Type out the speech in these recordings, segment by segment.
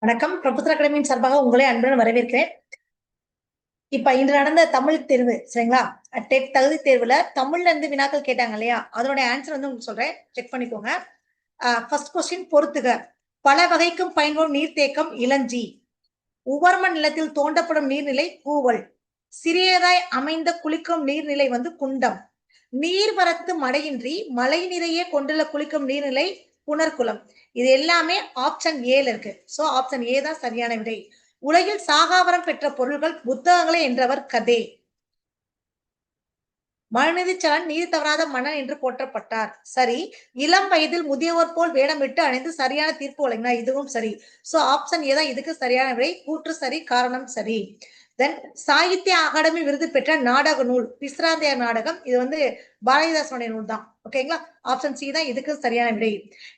வணக்கம். பிரபுத்திர அகாடமியின் சார்பாக உங்களை அன்புடன் வரவேற்கிறேன். இப்ப இன்று நடந்த தமிழ் தேர்வு சரிங்களா? டெட் தகுதி தேர்வுல தமிழ்ல இருந்து வினாக்கள் கேட்டாங்க இல்லையா? அதனுடைய ஆன்சர் வந்து உங்களுக்கு சொல்றேன். செக் பண்ணிக்கோங்க. ஃபர்ஸ்ட் கொஸ்டின் பொறுத்துக. பல வகைக்கும் பயன்படும் நீர்த்தேக்கம் இளஞ்சி. உவர்ம நிலத்தில் தோண்டப்படும் நீர்நிலை கூவல். சிறியதாய் அமைந்த குளிக்கும் நீர்நிலை வந்து குண்டம். நீர்வரத்து மடையின்றி மழை நிறைய கொண்டுள்ள குளிக்கும் நீர்நிலை புனர்குலம். இது எல்லாமே ஆப்ஷன் ஏல இருக்கு. சோ ஆப்ஷன் ஏ தான் சரியான விடை. உலகில் சாகாவரம் பெற்ற பொருள்கள் புத்தகங்களே என்றவர் கதே. சரண் நீதி தவறாத மன்னன் என்று போற்றப்பட்டார். சரி இளம் வயதில் முதியவர் போல் வேடமிட்டு அணிந்து சரியான தீர்ப்பு வழங்கினார். இதுவும் சரி. சோ ஆப்ஷன் ஏதான் இதுக்கு சரியான விடை. கூற்று சரி காரணம் சரி. தென் சாகித்ய அகாடமி விருது பெற்ற நாடக நூல் பிஸ்ராந்திய நாடகம். இது வந்து பாரதிதாசனுடைய நூல் தான். ஓகேங்களா ஆப்ஷன் சி தான். இதுக்கு சரியான விடை.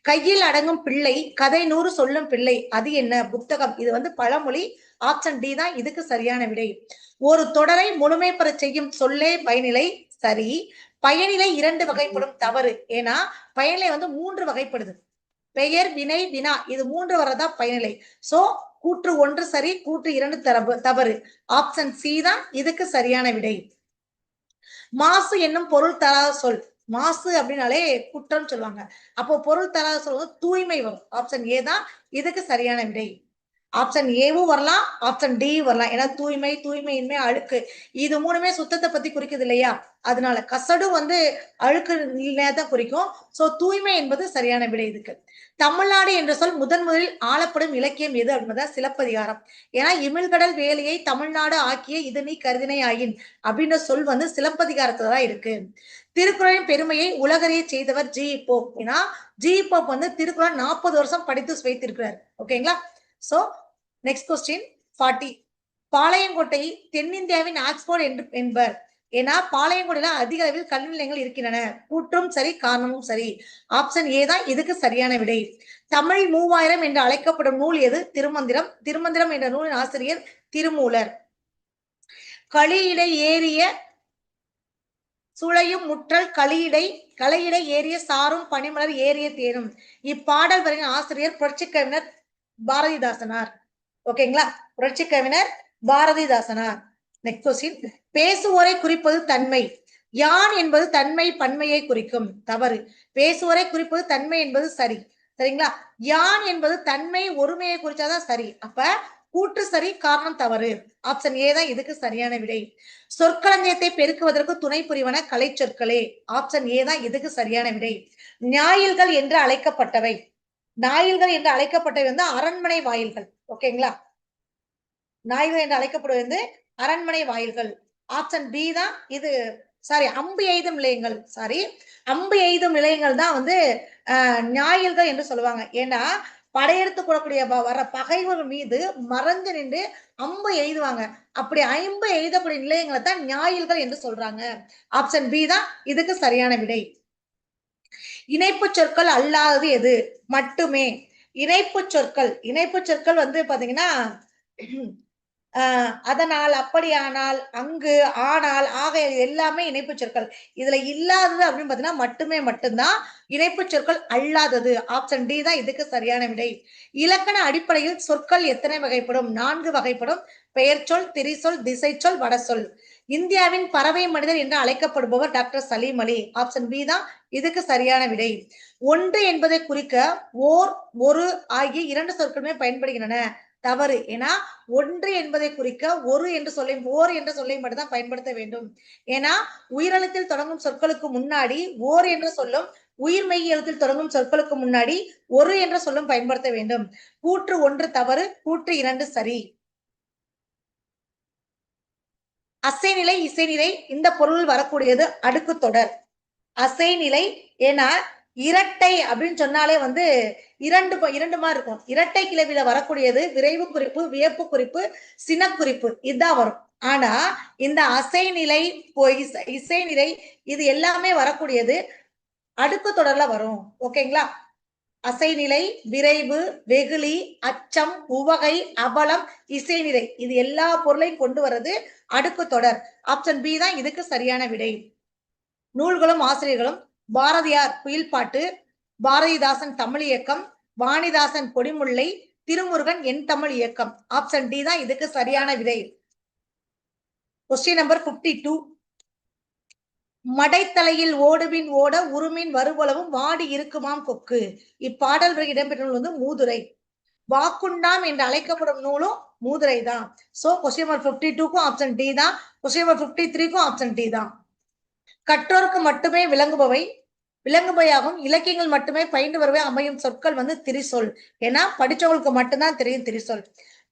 கையில் அடங்கும் பிள்ளை கதை நூறு சொல்லும் பிள்ளை. அது என்ன? புத்தகம். இது வந்து பழமொழி. ஆப்ஷன் டி தான். இதுக்கு சரியான விடை. ஒரு தொடரை முழுமை பெற செய்யும் சொல்லே பயனிலை சரி. பயனிலை இரண்டு வகைப்படும் தவறு. ஏன்னா பயனிலை வந்து மூன்று வகைப்படுது. பெயர் வினை வினா. இது மூன்று வரதா பயனிலை. சோ கூற்று ஒன்று சரி கூற்று இரண்டு தரவு தவறு. ஆப்ஷன் சி தான் இதுக்கு சரியான விடை. மாசு என்னும் பொருள் தராத சொல். மாசு அப்படின்னாலே குற்றம் சொல்லுவாங்க. அப்போ பொருள் தராத சொல் வந்து தூய்மை வரும். ஆப்ஷன் ஏ தான் இதுக்கு சரியான விடை. ஆப்ஷன் ஏவும் வரலாம் ஆப்ஷன் டி வரலாம். ஏன்னா தூய்மை தூய்மையின்மை அழுக்கு இது மூணுமே சுத்தத்தை பத்தி குறிக்குது இல்லையா? அதனால கசடு வந்து அழுக்கு தான் குறிக்கும். சோ தூய்மை என்பது சரியான விடை இதுக்கு. தமிழ்நாடு என்ற சொல் முதன் முதலில் ஆளப்படும் இலக்கியம் எது அப்படின்றதா சிலப்பதிகாரம். ஏன்னா இமிழ்கடல் வேலையை தமிழ்நாடு ஆக்கிய இது நீ கருதினை ஆயின் அப்படின்ற சொல் வந்து சிலப்பதிகாரத்துல தான் இருக்கு. திருக்குறளின் பெருமையை உலகறிய செய்தவர் ஜி. போப். ஏன்னா ஜி. போப் வந்து திருக்குறள் நாற்பது வருஷம் படித்து வைத்திருக்கிறார். ஓகேங்களா? So next question forty Palayamkottai தென்னிந்தியாவின் ஆக்ஸ்போர்ட் என்று என்பர். ஏன்னா பாளையங்கோட்டையில அதிக அளவில் கல்வி நிலையங்கள் இருக்கின்றன. கூற்றும் சரி காரணமும் சரி. ஆப்ஷன் ஏ தான் இதுக்கு சரியான விடை. தமிழ் மூவாயிரம் என்று அழைக்கப்படும் நூல் எது? திருமந்திரம். திருமந்திரம் என்ற நூலின் ஆசிரியர் திருமூலர். களியிடை ஏறிய சுளையும் முற்றல் களியிடை கலையிடை ஏறிய சாரும் பனிமலர் ஏறிய தேனும். இப்பாடல் வரையின் ஆசிரியர் புரட்சி கவிஞர் பாரதிதாசனார். ஓகேங்களா? புரட்சி கவிஞர் பாரதிதாசனார். நெக்ஸ்ட் கொஸ்டின் பேசுவோரை குறிப்பது தன்மை. யான் என்பது தன்மை பன்மையை குறிக்கும். தவறு. பேசுவோரை குறிப்பது தன்மை என்பது சரி. சரிங்களா? யான் என்பது தன்மை ஒருமையை குறிச்சாதான் சரி. அப்ப கூற்று சரி காரணம் தவறு. ஆப்ஷன் ஏ தான் இதுக்கு சரியான விடை. சொற்களஞ்சியத்தை பெருக்குவதற்கு துணை புரிவன கலை சொற்களே ஆப்ஷன் ஏ தான் இதுக்கு சரியான விடை. ஞாயில்கள் என்று அழைக்கப்பட்டவை. நாயில்கள் என்று அழைக்கப்பட்டவை வந்து அரண்மனை வாயில்கள். ஓகேங்களா? நாயில்கள் என்று அழைக்கப்படுவது வந்து அரண்மனை வாயில்கள். ஆப்ஷன் பி தான் இது சாரி அம்பு எய்தும் நிலையங்கள். சாரி அம்பு எய்தும் நிலையங்கள் தான் வந்து ஞாயில்கள் என்று சொல்லுவாங்க. ஏன்னா படையெடுத்து கூடக்கூடிய வர பகைவர் மீது மறைஞ்சு நின்று அம்பு எய்துவாங்க. அப்படி ஐம்பு எய்தக்கூடிய நிலையங்களை தான் ஞாயில்கள் என்று சொல்றாங்க. ஆப்ஷன் பி தான் இதுக்கு சரியான விடை. இணைப்பு சொற்கள் அல்லாதது எது? மட்டுமே. இணைப்பு சொற்கள். இணைப்பு சொற்கள் வந்து பாத்தீங்கன்னா அதனால் அப்படியானால் அங்கு ஆனால் ஆக எல்லாமே இணைப்பு சொற்கள். இதுல இல்லாதது அப்படின்னு பாத்தீங்கன்னா மட்டுமே மட்டும்தான் இணைப்பு சொற்கள் அல்லாதது. ஆப்ஷன் டி தான் இதுக்கு சரியான விடை. இலக்கண அடிப்படையில் சொற்கள் எத்தனை வகைப்படும்? நான்கு வகைப்படும். பெயர் சொல் திரிசொல் திசை சொல் வட சொல். இந்தியாவின் பறவை மனிதர் என்று அழைக்கப்படுபவர் doctor Salim Ali. Option B தான் இதுக்கு சரியான விடை. ஒன்று என்பதை குறிக்க ஓர் ஒரு ஆகிய இரண்டு சொற்களுமே பயன்படுகின்றன. தவறு. ஏன்னா ஒன்று என்பதை குறிக்க ஒரு என்று சொல்லையும் ஓர் என்ற சொல்லை மட்டும்தான் பயன்படுத்த வேண்டும். ஏன்னா உயிரெழுத்தில் தொடங்கும் சொற்களுக்கு முன்னாடி ஓர் என்ற சொல்லும் உயிர் மெய் எழுத்தில் தொடங்கும் சொற்களுக்கு முன்னாடி ஒரு என்ற சொல்லும் பயன்படுத்த வேண்டும். கூற்று ஒன்று தவறு கூற்று இரண்டு சரி. அசைநிலை இசைநிலை இந்த பொருள் வரக்கூடியது அடுக்கு தொடர். அசைநிலை ஏன்னா இரட்டை அப்படின்னு சொன்னாலே வந்து இரண்டு இரண்டு மாதிரி இருக்கும். இரட்டை கிளவில வரக்கூடியது விரைவு குறிப்பு வியப்பு குறிப்பு சினக்குறிப்பு. இதுதான் வரும். ஆனா இந்த அசைநிலை இசைநிலை இது எல்லாமே வரக்கூடியது அடுக்கு தொடர்ல வரும். ஓகேங்களா அசைநிலை விரைவு வெகுளி அச்சம் உவகை அபலம் இசைநிலை. இது எல்லா பொருளையும் கொண்டு வர்றது அடுக்கு தொடர். ஆப்ஷன் பி தான் இதுக்கு சரியான விடை. நூல்களும் ஆசிரியர்களும் பாரதியார் குயில் பாட்டு பாரதிதாசன் தமிழ் இயக்கம் வாணிதாசன் கொடிமுல்லை திருமுருகன் என் தமிழ் இயக்கம். ஆப்ஷன் டி தான் இதுக்கு சரியான விடை. கொஸ்டின் நம்பர் பிப்டி டூ மடைத்தலையில் ஓடுவின் ஓட உருமின் வருவளவும் வாடி இருக்குமாம் கொக்கு. இப்பாடல் இடம்பெற்ற நூல் வந்து மூதுரை. வாக்குண்டாம் என்று அழைக்கப்படும் நூலும் மூதுரை தான். சோ கொஸ்டின் நம்பர் பிப்டி டூக்கும் ஆப்ஷன் டி தான். கொஸ்டின் நம்பர் பிப்டி த்ரீக்கும் ஆப்ஷன் டி தான். கற்றோருக்கு மட்டுமே விளங்குபவை. விளங்குபவையாகும் இலக்கியங்கள் மட்டுமே பயின்று வரவே அமையும் சொற்கள் வந்து திரிசொல். ஏன்னா படிச்சவங்களுக்கு மட்டும்தான் தெரியும் திரிசொல்.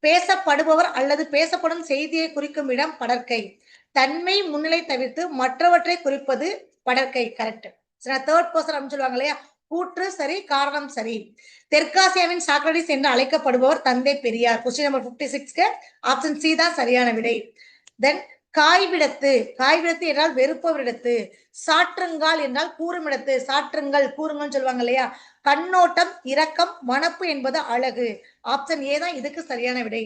பேசப்படுபவர் அல்லது பேசப்படும் செய்தியை குறிக்கும் இடம் படற்கை. தன்மை முன்னிலை தவிர்த்து மற்றவற்றை குறிப்பது படற்கை. கரெக்ட் தேர்ட் பர்சன் அப்படின்னு சொல்லுவாங்க இல்லையா? கூற்று சரி காரணம் சரி. தெற்காசியாவின் சாக்ரடிஸ் என்று அழைக்கப்படுபவர் தந்தை பெரியார். கொஸ்டின் நம்பர் பிப்டி சிக்ஸ்க்கு ஆப்ஷன் சி தான் சரியான விடை. தென் காய்விடத்து காய்விடத்து என்றால் வெறுப்பவரிடத்து. சாற்றுங்கால் என்றால் கூறுமிடத்து. சாற்றுங்கள் கூறுங்கள்னு சொல்லுவாங்க இல்லையா? கண்ணோட்டம் இரக்கம் மனப்பு என்பது அழகு. ஆப்ஷன் ஏ தான் இதுக்கு சரியான விடை.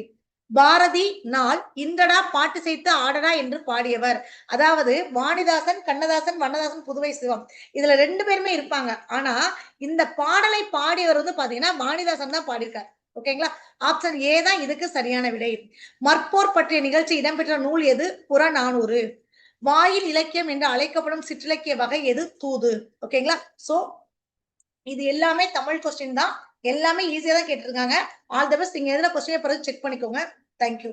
பாரதி நாள் இந்தடா பாட்டு செய்து ஆடடா என்று பாடியவர். அதாவது வாணிதாசன் கண்ணதாசன் வண்ணதாசன் புதுவை சிவம். இதுல ரெண்டு பேருமே இருப்பாங்க. ஆனா இந்த பாடலை பாடியவர் வந்து பாத்தீங்கன்னா வாணிதாசன் தான் பாடியிருக்கார். ஓகேங்களா ஆப்ஷன் ஏ தான் இதுக்கு சரியான விடை. மற்போர் பற்றிய நிகழ்ச்சி இடம்பெற்ற நூல் எது? புறநானூறு. வாயில் இலக்கியம் என்று அழைக்கப்படும் சிற்றிலக்கிய வகை எது? தூது. ஓகேங்களா சோ இது எல்லாமே தமிழ் கொஸ்டின் தான். எல்லாமே ஈஸியா தான் கேட்டிருக்காங்க. ஆல் த பெஸ்ட் நீங்க எதுல கொஸ்டின் பிறகு செக் பண்ணிக்கோங்க. தேங்க்யூ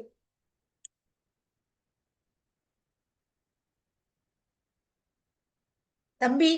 தம்பி